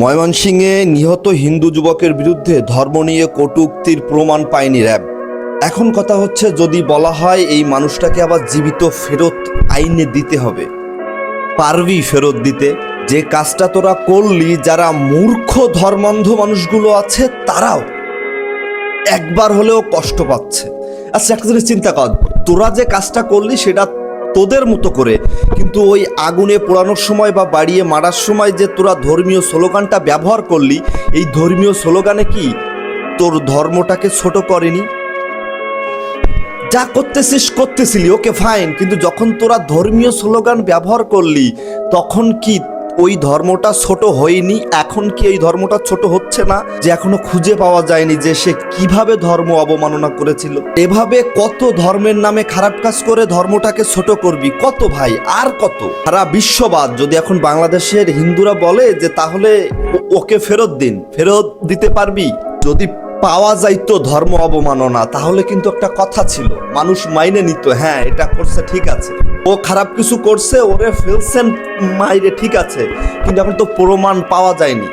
ময়মনসিংহে নিহত হিন্দু যুবকের বিরুদ্ধে ধর্ম নিয়ে কটূক্তির প্রমাণ পায়নি র্যাব। এখন কথা হচ্ছে যদি বলা হয় এই মানুষটাকে আবার জীবিত ফেরত আইনে দিতে হবে। পারবি ফেরত দিতে। যে কাজটা তোরা করলি, যারা মূর্খ ধর্মান্ধ মানুষগুলো আছে, তারাও একবার হলেও কষ্ট পাচ্ছে। আচ্ছা একটা জিনিস চিন্তা কর। তোরা যে কাজটা করলি, সেটা তোদের মতো করে। কিন্তু ওই আগুনে পোড়ানোর সময় বা বাড়িয়ে মারার সময় যে তোরা ধর্মীয় স্লোগানটা ব্যবহার করলি, এই ধর্মীয় স্লোগানে কি তোর ধর্মটাকে ছোট করেনি? যা করতেছিস, করতেছিলি, ওকে ফাইন কিন্তু যখন তোরা ধর্মীয় স্লোগান ব্যবহার করলি, তখন কি ওই ধর্মটা ছোট হয়নি, এখন কি এই ধর্মটা ছোট হচ্ছে না যে এখনও খুঁজে পাওয়া যায়নি যে সে কীভাবে ধর্ম অবমাননা করেছিল? এভাবে কত ধর্মের নামে খারাপ কাজ করে ধর্মটাকে ছোট করবি? কত ভাই, আর কত? সারা বিশ্ববাদ, যদি এখন বাংলাদেশের হিন্দুরা বলে যে তাহলে ওকে ফেরত দিন। ফেরত দিতে পারবি? যদি পাওয়া যাইতো ধর্ম অবমাননা, তাহলে কিন্তু একটা কথা ছিল, মানুষ মাইনে নিত হ্যাঁ এটা করছে, ঠিক আছে। ও খারাপ কিছু করছে, ওরে ফেলছেন মাইরে, ঠিক আছে। কিন্তু এখন তো প্রমাণ পাওয়া যায়নি।